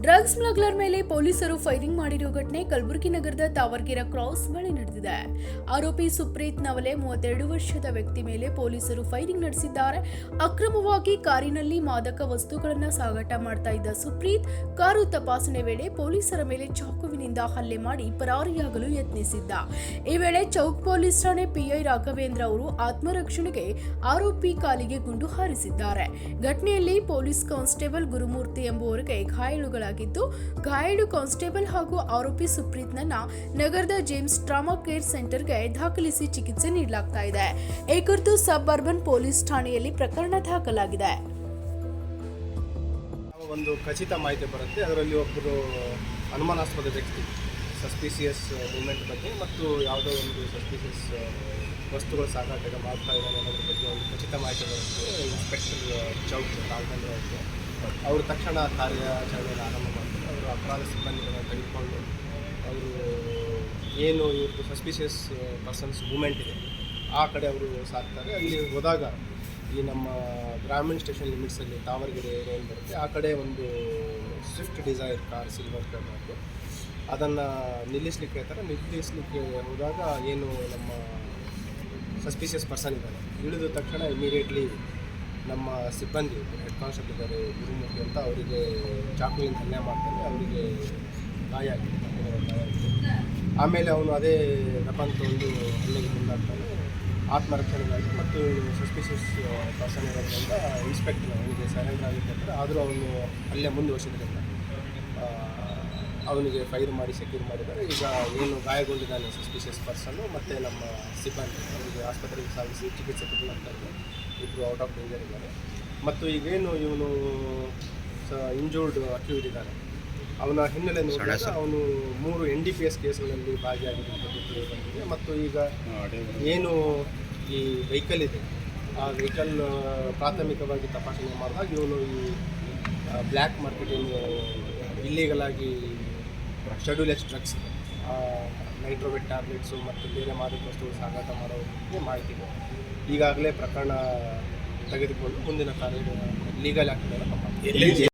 Drugs smuggler ಮೇಲೆ ಪೊಲೀಸರು firing ಮಾಡಿರುವ ಘಟನೆ ಕಲಬುರಗಿ ನಗರದ ತಾವರ್ಗೆರೆ ಕ್ರಾಸ್ ಬಳಿ ನಡೆದಿದೆ. ಆರೋಪಿ ಸುಪ್ರೀತ್ ನವಲೆ ಮೂವತ್ತೆರಡು ವರ್ಷದ ವ್ಯಕ್ತಿ ಮೇಲೆ ಪೊಲೀಸರು ಫೈರಿಂಗ್ ನಡೆಸಿದ್ದಾರೆ. ಅಕ್ರಮವಾಗಿ ಕಾರಿನಲ್ಲಿ ಮಾದಕ ವಸ್ತುಗಳನ್ನು ಸಾಗಾಟ ಮಾಡ್ತಾ ಇದ್ದ ಸುಪ್ರೀತ್, ಕಾರು ತಪಾಸಣೆ ವೇಳೆ ಪೊಲೀಸರ ಮೇಲೆ ಚಾಕುವಿನಿಂದ ಹಲ್ಲೆ ಮಾಡಿ ಪರಾರಿಯಾಗಲು ಯತ್ನಿಸಿದ್ದ. ಈ ವೇಳೆ ಚೌಕ್ ಪೊಲೀಸ್ ಠಾಣೆ ಪಿಐ ರಾಘವೇಂದ್ರ ಅವರು ಆತ್ಮರಕ್ಷಣೆಗೆ ಆರೋಪಿ ಕಾಲಿಗೆ ಗುಂಡು ಹಾರಿಸಿದ್ದಾರೆ. ಘಟನೆಯಲ್ಲಿ ಪೊಲೀಸ್ ಕಾನ್ಸ್ಟೇಬಲ್ ಗುರುಮೂರ್ತಿ ಎಂಬುವರಿಗೆ ಗಾಯಾಳುಗಳಾಗಿದ್ದು ಗಾಯಾಳು ಕಾನ್ಸ್ಟೇಬಲ್ ಹಾಗೂ ಆರೋಪಿ ಸುಪ್ರೀತ್ನನ್ನ ನಗರದ ಜೇಮ್ಸ್ ಟ್ರಾಮಾ ಕೇರ್ ಸೆಂಟರ್ಗೆ ದಾಖಲಿಸಿ ಚಿಕಿತ್ಸೆ ನೀಡಲಾಗ್ತಾ ಇದೆ. ಈ ಕುರಿತು ಸಬ್ ಅರ್ಬನ್ ಪೊಲೀಸ್ ಠಾಣೆಯಲ್ಲಿ ಪ್ರಕರಣ ದಾಖಲಾಗಿದೆ. ಒಂದು ಖಚಿತ ಮಾಹಿತಿ ಬರುತ್ತೆ. ಅದರಲ್ಲಿ ಒಬ್ಬರು ಅನುಮಾನಾಸ್ಪದ ವ್ಯಕ್ತಿ ಸಸ್ಪಿಸಿಯಸ್ ಮೂಮೆಂಟ್ ಬಗ್ಗೆ ಮತ್ತು ಯಾವುದೋ ಒಂದು ಸಸ್ಪಿಸಿಯಸ್ ವಸ್ತುಗಳ ಸಾಗಾಟ ಮಾಡ್ತಾ ಇದ್ದಾರೆ ಅನ್ನೋದ್ರ ಬಗ್ಗೆ ಒಂದು ಖಚಿತ ಮಾಹಿತಿ ಬರುತ್ತೆ. ಇನ್ಸ್ಪೆಕ್ಟರ್ ಚೌಕ್ ರಾಘವೇಂದ್ರ ಅವ್ರಿಗೆ. ಅವರು ತಕ್ಷಣ ಕಾರ್ಯಾಚರಣೆ ಆರಂಭ ಮಾಡ್ತಾರೆ. ಅವರು ಅಪರಾಧ ಸಿಬ್ಬಂದಿಗಳನ್ನು ತೆಗೆದುಕೊಂಡು ಅವರು ಏನು ಇವ್ರದ್ದು ಸಸ್ಪಿಷಿಯಸ್ ಪರ್ಸನ್ಸ್ ಮೂಮೆಂಟ್ ಇದೆ, ಆ ಕಡೆ ಅವರು ಸಾಕ್ತಾರೆ. ಅಲ್ಲಿ ಹೋದಾಗ ಈ ನಮ್ಮ ಗ್ರಾಮೀಣ ಸ್ಟೇಷನ್ ಲಿಮಿಟ್ಸಲ್ಲಿ ತಾವರಗೆರೆ ಏನು ಬರುತ್ತೆ. ಆ ಕಡೆ ಒಂದು ಸ್ವಿಫ್ಟ್ ಡಿಸೈರ್ ಕಾರ್ ಸಿಲ್ವರ್ ಕಲರ್ದು ಅದನ್ನು ನಿಲ್ಲಿಸ್ಲಿಕ್ಕೆ ಹೇಳ್ತಾರೆ. ನಿಲ್ಲಿಸ್ಲಿಕ್ಕೆ ಹೋದಾಗ ಏನು ನಮ್ಮ ಸಸ್ಪಿಷಿಯಸ್ ಪರ್ಸನ್ ಇದ್ದಾರೆ ಇಳಿದ ತಕ್ಷಣ ಇಮಿಡಿಯೇಟ್ಲಿ ನಮ್ಮ ಸಿಬ್ಬಂದಿ ಹೆಡ್ ಕಾನ್ಸ್ಟೇಬಲ್ ಇದ್ದಾರೆ, ಗುರುಮೂರ್ತಿ ಅಂತ ಅವರಿಗೆ ಚಾಕುವಿನ ಹಲ್ಲೆ ಮಾಡ್ತಾನೆ, ಅವರಿಗೆ ಗಾಯ ಆಗಿದೆ ಆಮೇಲೆ ಅವನು ಅದೇ ವೆಪನ್ ಒಂದು ಹಲ್ಲೆಗೆ ಮುಂದಾಗ್ತಾನೆ. ಆತ್ಮರಕ್ಷಣೆಗಾಗಿ ಮತ್ತು ಸಸ್ಪಿಷಿಯಸ್ ಪರ್ಸನ್ ಇರೋದ್ರಿಂದ ಇನ್ಸ್ಪೆಕ್ಟರ್ ಅವನಿಗೆ ಸರೆಂಡರ್ ಆಗಿರ್ತಾರೆ ಆದರೂ ಅವನು ಅಲ್ಲೇ ಮುಂದುವರಿಸಿದ್ರಿಂದ ಅವನಿಗೆ ಫೈರ್ ಮಾಡಿ ಸೆಕ್ಯೂರ್ ಮಾಡಿದ್ದಾರೆ. ಈಗ ಏನು ಗಾಯಗೊಂಡಿದ್ದಾನೆ ಸಸ್ಪಿಷಿಯಸ್ ಪರ್ಸನ್ನು ಮತ್ತು ನಮ್ಮ ಸಿಬ್ಬಂದಿ ಅವರಿಗೆ ಆಸ್ಪತ್ರೆಗೆ ಸಾಗಿಸಿ ಚಿಕಿತ್ಸೆ ಕೊಡಲಾಗ್ತಾ ಇದೆ ಇಬ್ಬರು ಔಟ್ ಆಫ್ ಡೇಂಜರ್ ಇದ್ದಾರೆ. ಮತ್ತು ಈಗೇನು ಇವನು ಸ ಇಂಜೂರ್ಡ್ ಅಕ್ಯೂಡ್ ಇದ್ದಾನೆ. ಅವನ ಹಿನ್ನೆಲೆ ನೋಡಿದಾಗ ಅವನು ಮೂರು ಎನ್ ಡಿ ಪಿ ಎಸ್ ಕೇಸ್ಗಳಲ್ಲಿ ಭಾಗಿಯಾಗಿರುವಂಥದ್ದು ಬಂದಿದೆ. ಮತ್ತು ಈಗ ಏನು ಈ ವೆಹಿಕಲ್ ಇದೆ ಆ ವೆಹಿಕಲ್ ಪ್ರಾಥಮಿಕವಾಗಿ ತಪಾಸಣೆ ಮಾಡಿದಾಗ ಇವನು ಈ ಬ್ಲ್ಯಾಕ್ ಮಾರ್ಕೆಟಿಂಗ್ ಆಗಿ schedule H drugs Nitravet tablets ಮತ್ತು ಬೇರೆ ಮಾದಕ ವಸ್ತುಗಳು ಸಾಗಾಟ ಮಾಡೋರಿಗೆ ಮಾಹಿತಿ ಇದೆ. ಈಗಾಗಲೇ ಪ್ರಕರಣ ತೆಗೆದುಕೊಂಡು ಮುಂದಿನ ಕಾರ್ಯ ಲೀಗಲ್ ಆ್ಯಕ್ಟ್